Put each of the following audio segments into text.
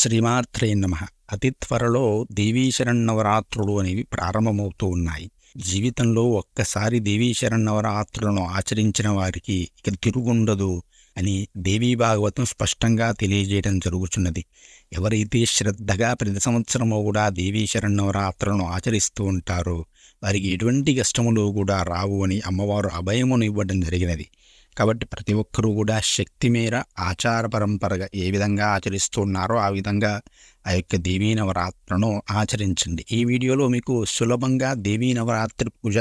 శ్రీమాత్రే నమ. అతి త్వరలో దేవీశరణ్నవరాత్రులు అనేవి ప్రారంభమవుతూ ఉన్నాయి. జీవితంలో ఒక్కసారి దేవీశరణ్నవరాత్రులను ఆచరించిన వారికి ఇక తిరుగుండదు అని దేవీ భాగవతం స్పష్టంగా తెలియజేయడం జరుగుతున్నది ఎవరైతే శ్రద్ధగా ప్రతి సంవత్సరము కూడా దేవీ శరన్నవరాత్రులను ఆచరిస్తూ ఉంటారో వారికి ఎటువంటి కష్టములు కూడా రావు అని అమ్మవారు అభయమును ఇవ్వడం జరిగినది. కాబట్టి ప్రతి ఒక్కరూ కూడా శక్తి మేర ఆచార పరంపరగా ఏ విధంగా ఆచరిస్తున్నారో ఆ విధంగా ఆ యొక్క దేవీ నవరాత్రను ఆచరించండి. ఈ వీడియోలో మీకు సులభంగా దేవీ నవరాత్రి పూజ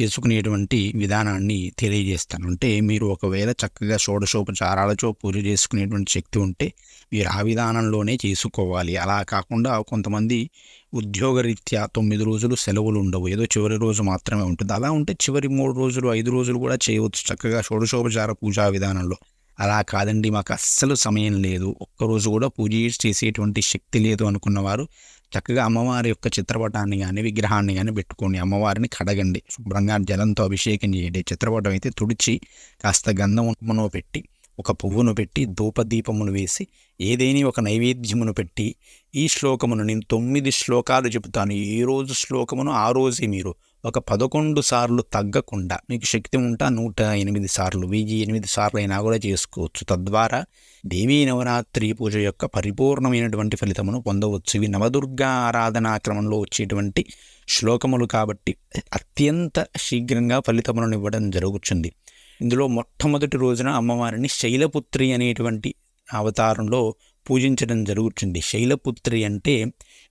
చేసుకునేటువంటి విధానాన్ని తెలియజేస్తాను. అంటే మీరు ఒకవేళ చక్కగా షోడశోపచారాలతో పూజ చేసుకునేటువంటి శక్తి ఉంటే మీరు ఆ విధానంలోనే చేసుకోవాలి. అలా కాకుండా కొంతమంది ఉద్యోగరీత్యా తొమ్మిది రోజులు సెలవులు ఉండవు. ఏదో చివరి రోజు మాత్రమే ఉంటుంది. అలా ఉంటే చివరి మూడు రోజులు ఐదు రోజులు కూడా చేయవచ్చు చక్కగా షోడశోపచార పూజా విధానంలో. అలా కాదండి మాకు అస్సలు సమయం లేదు. ఒక్కరోజు కూడా పూజ చేసేటువంటి శక్తి లేదు అనుకున్నవారు చక్కగా అమ్మవారి యొక్క చిత్రపటాన్ని కానీ విగ్రహాన్ని కానీ పెట్టుకొని అమ్మవారిని కడగండి. శుభ్రంగా జలంతో అభిషేకం చేయండి. చిత్రపటం అయితే తుడిచి కాస్త గంధమును పెట్టి ఒక పువ్వును పెట్టి ధూపదీపమును వేసి ఏదేని ఒక నైవేద్యమును పెట్టి ఈ శ్లోకమును నేను తొమ్మిది శ్లోకాలు చెబుతాను. ఏ రోజు శ్లోకమును ఆ రోజే మీరు ఒక పదకొండు సార్లు తగ్గకుండా మీకు శక్తి ఉంటా నూట ఎనిమిది సార్లు వెయ్యి ఎనిమిది సార్లు అయినా కూడా చేసుకోవచ్చు. తద్వారా దేవీ నవరాత్రి పూజ యొక్క పరిపూర్ణమైనటువంటి ఫలితమును పొందవచ్చు. ఇవి నవదుర్గా ఆరాధనాక్రమంలో వచ్చేటువంటి శ్లోకములు కాబట్టి అత్యంత శీఘ్రంగా ఫలితములను ఇవ్వడం జరుగుతుంది. ఇందులో మొట్టమొదటి రోజున అమ్మవారిని శైలపుత్రి అనేటువంటి అవతారంలో పూజించడం జరుగుతుంది. శైలపుత్రి అంటే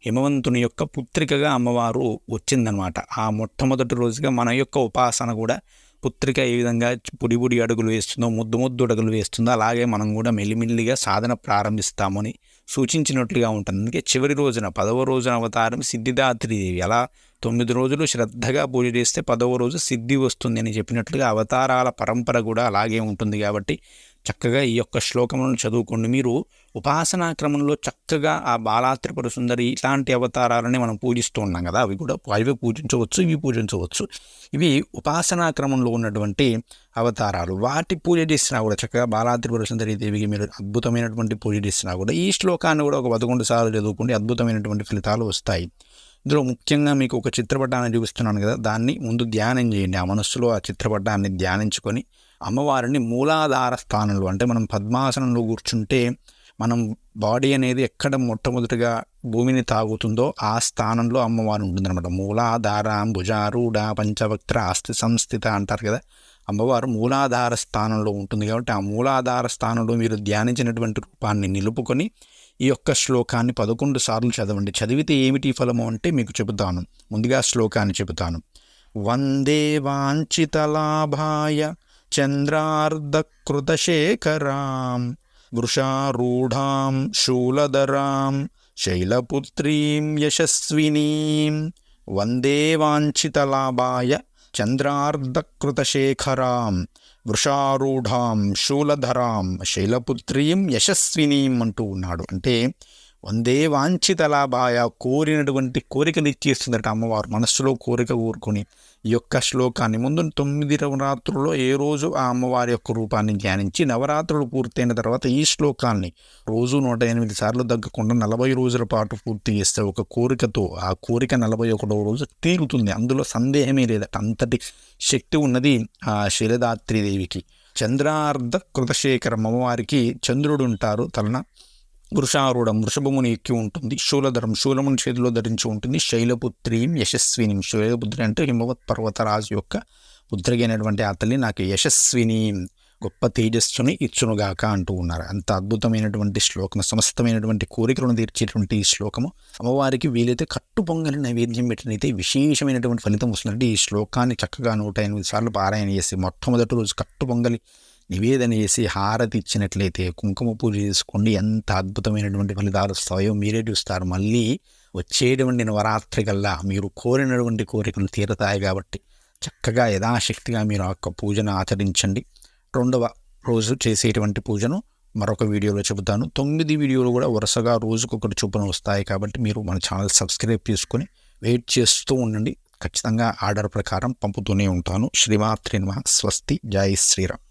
హిమవంతుని యొక్క పుత్రికగా అమ్మవారు వచ్చిందనమాట ఆ మొట్టమొదటి రోజుగా మన యొక్క ఉపాసన కూడా పుత్రిక ఏ విధంగా పుడి అడుగులు వేస్తుందో ముద్దు ముద్దు అడుగులు వేస్తుందో అలాగే మనం కూడా మెల్లిమెల్లిగా సాధన ప్రారంభిస్తామని సూచించినట్లుగా ఉంటుంది. అందుకే చివరి రోజున పదవ రోజున అవతారం సిద్ధిదాత్రిదేవి అలా తొమ్మిది రోజులు శ్రద్ధగా పూజ చేస్తే పదవ రోజు సిద్ధి వస్తుంది అని చెప్పినట్లుగా అవతారాల పరంపర కూడా అలాగే ఉంటుంది కాబట్టి చక్కగా ఈ యొక్క శ్లోకములను చదువుకోండి. మీరు ఉపాసనా క్రమంలో చక్కగా ఆ బాలాత్రిపుర సుందరి ఇలాంటి అవతారాలని మనం పూజిస్తూ ఉన్నాం కదా. అవి కూడా అవి పూజించవచ్చు ఇవి పూజించవచ్చు. ఇవి ఉపాసనా క్రమంలో ఉన్నటువంటి అవతారాలు. వాటి పూజ చేసినా కూడా చక్కగా బాలాత్రిపుర సుందరి దేవికి మీరు అద్భుతమైనటువంటి పూజ చేసినా కూడా ఈ శ్లోకాన్ని కూడా ఒక పదకొండు సార్లు చదువుకుంటే అద్భుతమైనటువంటి ఫలితాలు వస్తాయి. ఇందులో ముఖ్యంగా మీకు ఒక చిత్రపటాన్ని చూపిస్తున్నాను కదా. దాన్ని ముందు ధ్యానం చేయండి. ఆ మనస్సులో ఆ చిత్రపటాన్ని ధ్యానించుకొని అమ్మవారిని మూలాధార స్థానంలో అంటే మనం పద్మాసనంలో కూర్చుంటే మనం బాడీ అనేది ఎక్కడ మొట్టమొదటిగా భూమిని తాగుతుందో ఆ స్థానంలో అమ్మవారు ఉంటుందన్నమాట. మూలాధార భుజారూఢ పంచవక్త్ర ఆస్తి సంస్థిత అంటారు కదా అమ్మవారు మూలాధార స్థానంలో ఉంటుంది కాబట్టి ఆ మూలాధార స్థానంలో మీరు ధ్యానించినటువంటి రూపాన్ని నిలుపుకొని ఈ యొక్క శ్లోకాన్ని పదకొండు సార్లు చదవండి. చదివితే ఏమిటి ఫలము అంటే మీకు చెబుతాను. ముందుగా శ్లోకాన్ని చెబుతాను. వందే వాంఛితలాభాయ చంద్రార్ధకృతశేఖరాం వృషారూఢాం శూలధరాం శైలపుత్రీం యశస్వినీం వందే వాంఛితలాభాయ చంద్రార్ధకృతశేఖరాం వృషారూఢాం శూలధరాం శైలపుత్రీం యశస్వినీం అంటూ ఉన్నాడు. అంటే వందే వాంఛితలాభాయ కోరినటువంటి కోరికలు ఇచ్చేస్తుందట అమ్మవారు. మనస్సులో కోరిక కోరుకొని ఈ యొక్క శ్లోకాన్ని ముందు తొమ్మిది నవరాత్రుల్లో ఏ రోజు ఆ అమ్మవారి యొక్క రూపాన్ని ధ్యానించి నవరాత్రులు పూర్తయిన తర్వాత ఈ శ్లోకాన్ని రోజు నూట ఎనిమిది సార్లు తగ్గకుండా నలభై రోజుల పాటు పూర్తి చేస్తే ఒక కోరికతో ఆ కోరిక నలభై ఒకటవ రోజు తీరుతుంది. అందులో సందేహమే లేదట అంతటి శక్తి ఉన్నది ఆ శైలదాత్రిదేవికి చంద్రార్ధ కృతశేఖరం అమ్మవారికి చంద్రుడు ఉంటారు. తలన వృషారూఢం వృషభముని ఎక్కి ఉంటుంది. శూలధరం శూలముని చేతిలో ధరించి ఉంటుంది. శైలపుత్రిం యశస్విని. శైలపుత్రి అంటే హిమవత్ పర్వతరాజు యొక్క పుత్రికైనటువంటి ఆ తల్లి నాకు యశస్విని గొప్ప తేజస్సుని ఇచ్చునుగాక అంటూ ఉన్నారు. అంత అద్భుతమైనటువంటి శ్లోకం సమస్తమైనటువంటి కోరికలను తీర్చేటువంటి ఈ శ్లోకము. అమ్మవారికి వీలైతే కట్టు పొంగలి నైవేద్యం పెట్టినైతే విశేషమైనటువంటి ఫలితం వస్తుందంటే ఈ శ్లోకాన్ని చక్కగా నూట ఎనిమిది సార్లు పారాయణ చేసి మొట్టమొదటి రోజు కట్టు పొంగలి నివేదన చేసి హారతి ఇచ్చినట్లయితే కుంకుమ పూజ చేసుకోండి. ఎంత అద్భుతమైనటువంటి ఫలితాలు వస్తాయో మీరే చూస్తారు. మళ్ళీ వచ్చేటువంటి నవరాత్రి కల్లా మీరు కోరినటువంటి కోరికలు తీరతాయి కాబట్టి చక్కగా యథాశక్తిగా మీరు ఆ యొక్క పూజను ఆచరించండి. రెండవ రోజు చేసేటువంటి పూజను మరొక వీడియోలో చెబుతాను. తొమ్మిది వీడియోలు కూడా వరుసగా రోజుకొకటి చొప్పున వస్తాయి కాబట్టి మీరు మన ఛానల్ సబ్స్క్రైబ్ చేసుకొని వెయిట్ చేస్తూ ఉండండి. ఖచ్చితంగా ఆర్డర్ ప్రకారం పంపుతూనే ఉంటాను. శ్రీమాత్రి నమ. స్వస్తి. జై శ్రీరామ్.